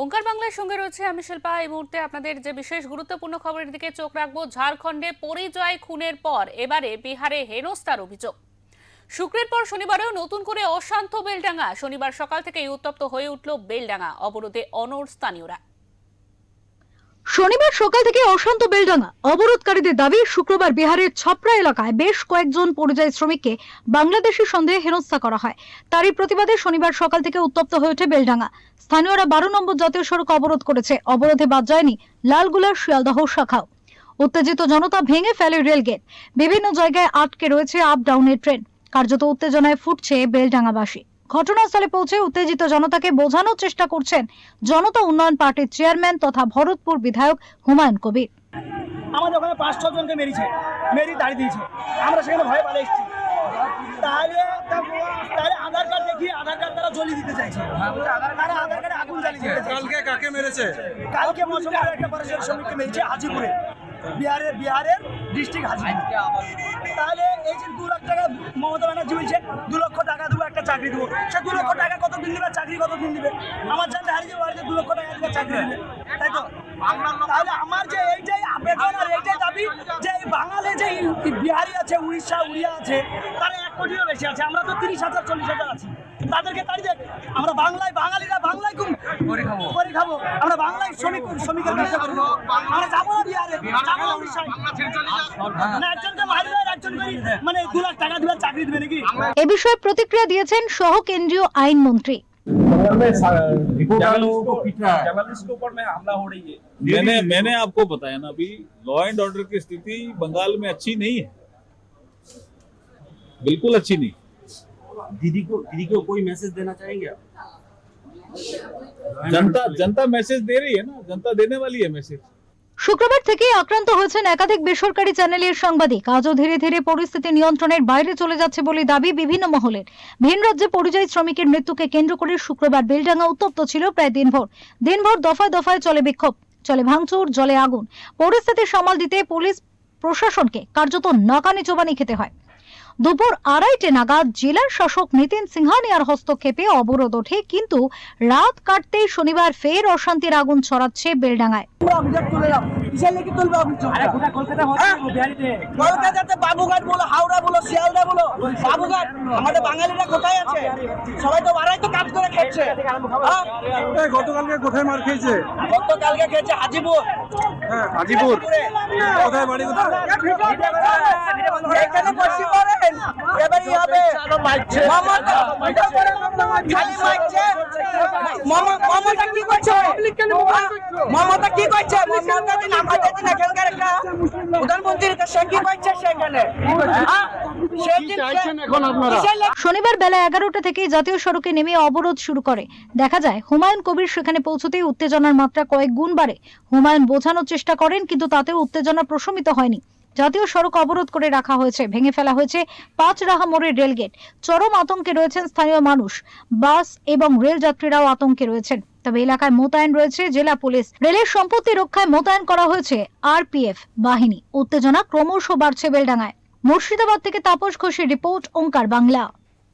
ওঙ্কার বাংলার সঙ্গে রয়েছে আমি শিল্পা। এই মুহূর্তে আপনাদের যে বিশেষ গুরুত্বপূর্ণ খবরের দিকে চোখ রাখব, ঝাড়খণ্ডে পরিজয় খুনের পর এবারে বিহারে হেনস্তার অভিযোগ। শুক্রের পর শনিবারেও নতুন করে অশান্ত বেলডাঙ্গা। শনিবার সকাল থেকেই উত্তপ্ত হয়ে উঠল বেলডাঙ্গা। অবরোধে অনড় স্থানীয়রা। শনিবার সকাল থেকে অশান্ত বেলডাঙ্গা। অবরোধকারীদের দাবি, শুক্রবার বিহারের ছপরা এলাকায় বেশ কয়েকজন পরিযায়ী শ্রমিককে বাংলাদেশি সন্দেহে হেনস্থা করা হয়। তারই প্রতিবাদে শনিবার সকাল থেকে উত্তপ্ত হয়ে ওঠে বেলডাঙ্গা। স্থানীয়রা বারো নম্বর জাতীয় সড়ক অবরোধ করেছে। অবরোধে বাদ যায়নি লালগুলার শিয়ালদহ শাখাও। উত্তেজিত জনতা ভেঙে ফেলে রেলগেট। বিভিন্ন জায়গায় আটকে রয়েছে আপ ডাউনের ট্রেন। কার্যত উত্তেজনায় ফুটছে বেলডাঙ্গাবাসী। ঘটনাস্থলে পৌঁছে উত্তেজিত জনতাকে বোঝানোর চেষ্টা করছেন জনতা উন্নয়ন পার্টির চেয়ারম্যান তথা ভরতপুর বিধায়ক হুমায়ুন কবির। আমাদের ওখানে পাঁচ ছ জনকে মেরেছে মেরি দাঁড়িয়ে দিয়েছে। আমরা সেখানে ভয়ে পালিয়ে এসেছি। তাহলে তাহলে আধার কার্ড দেখিয়ে আধার কার্ড তারা জ্বলিয়ে দিতে চাইছে। তারা আধার কার্ডে আগুন জ্বালিয়ে দিতে চাইছে। কালকে কাকে মেরেছে? কালকে মৌসুমের একটা পরিষদ শ্রমিককে মেরেছে হাজিপুরে। বিহারের বিহারের ডিস্ট্রিক্ট হাজিপুর তাহলে এই যে দু লাখ টাকা মমতা ব্যানার্জি বলছে দু লক্ষ টাকা দেবো একটা চাকরি দেবো। সে দু লক্ষ টাকা কত দিন দিবে চাকরি কত দিন দিবে? আমার জানতে হারিয়ে বাড়িতে দু লক্ষ টাকা দিবে চাকরি দিবে। তাই তো? তাহলে আমার যে এইটাই আবেদন আর এইটাই দাবি যে এই বাঙালি যে বিহারি আছে উড়িষ্যা উড়িয়া আছে তারা এক কোটিরও বেশি আছে। আমরা তো তিরিশ হাজার চল্লিশ হাজার আছি। তাদেরকে তাড়িয়ে দেখ। আমরা বাংলায় বাঙালিরা করে খাবো আমরা বাংলায় শ্রমিক শ্রমিকের ব্যবসা করবো আমরা যাবো না বিহারে যাবো না উড়িষ্যায় না একজনকে মারবে আর একজনকে মানে দু লাখ টাকা দিবে চাকরি দিবে নাকি এ বিষয়ে প্রতিক্রিয়া দিয়েছেন সহ কেন্দ্রীয় আইনমন্ত্রী जर्नलिस्ट को पीट रहा है जर्नलिस्ट के ऊपर में हमला हो रही है मैंने मैंने आपको बताया ना अभी लॉ एंड ऑर्डर की स्थिति बंगाल में अच्छी नहीं है बिल्कुल अच्छी नहीं दीदी को दीदी को कोई मैसेज देना चाहेंगे आप जनता जनता मैसेज दे रही है ना जनता देने वाली है मैसेज শুক্রবার থেকেই আক্রান্ত হয়েছেন একাধিক বেসরকারি চ্যানেলের সাংবাদিক আজও ধীরে ধীরে পরিস্থিতি নিয়ন্ত্রণের বাইরে চলে যাচ্ছে বলে দাবি বিভিন্ন মহলের ভিন রাজ্যে পরিযায়ী শ্রমিকের মৃত্যুকে কেন্দ্র করে শুক্রবার বেলডাঙ্গা উত্তপ্ত ছিল প্রায় দিনভর দিনভর দফায় দফায় চলে বিক্ষোভ চলে ভাঙচুর জলে আগুন পরিস্থিতি সামাল দিতে পুলিশ প্রশাসনকে কার্যত নাকানি চোবানি খেতে হয় দুপুর আড়াইটে নাগাদ জেলার শাসক নিতিন সিংহানিয়ার হস্তক্ষেপে অবরোধ ওঠে কিন্তু রাত কাটতেই শনিবার ফের অশান্তির আগুন ছড়াচ্ছে বেলডাঙ্গায়। অভিযোগ তুলে দাও কিসের লেগে তুলবে অভিযোগ? আরে গোটা কলকাতা হচ্ছে বিহারিতে? কলকাতাতে বাবুঘাট বলো হাওড়া বলো শিয়ালদা বলো বাবুঘাট। আমাদের বাঙালিরা কোথায় আছে? সবাই তো বাড়াই তো কাজ করে খাচ্ছে? গতকালকে কোথায় মার খেয়েছে? গতকালকে খেয়েছে হাজিপুর। হ্যাঁ হাজিপুর। কোথায় বাড়ি কোথায় এখানে বসে পড়েন এবারে হবে খালি মারছে। মমতা কি করছে? মমতা কি করছে? মমতা দিন আমাদের দিন এখানকার একটা প্রধানমন্ত্রী সে কি করছে সেখানে? হ্যাঁ? শনিবার বেলা এগারোটা থেকে জাতীয় সড়কে নেমে অবরোধ শুরু করে। দেখা যায় হুমায়ুন কবির সেখানে পৌঁছতেই উত্তেজনার মাত্রা কয়েক গুণ বাড়ে। হুমায়ুন বোঝানোর চেষ্টা করেন কিন্তু তাতেও উত্তেজনা প্রশমিত হয়নি। জাতীয় সড়ক অবরোধ করে রাখা হয়েছে, ভেঙে ফেলা হয়েছে পাঁচ রাহা মোড়ের রেলগেট। চরম আতঙ্কে রয়েছেন স্থানীয় মানুষ। বাস এবং রেল যাত্রীরাও আতঙ্কে রয়েছেন। তবে এলাকায় মোতায়েন রয়েছে জেলা পুলিশ। রেলের সম্পত্তি রক্ষায় মোতায়েন করা হয়েছে আরপিএফ বাহিনী। উত্তেজনা ক্রমশ বাড়ছে বেলডাঙায় মুর্শিদাবাদ থেকে তাপস ঘোষের রিপোর্ট, ওঙ্কার বাংলা।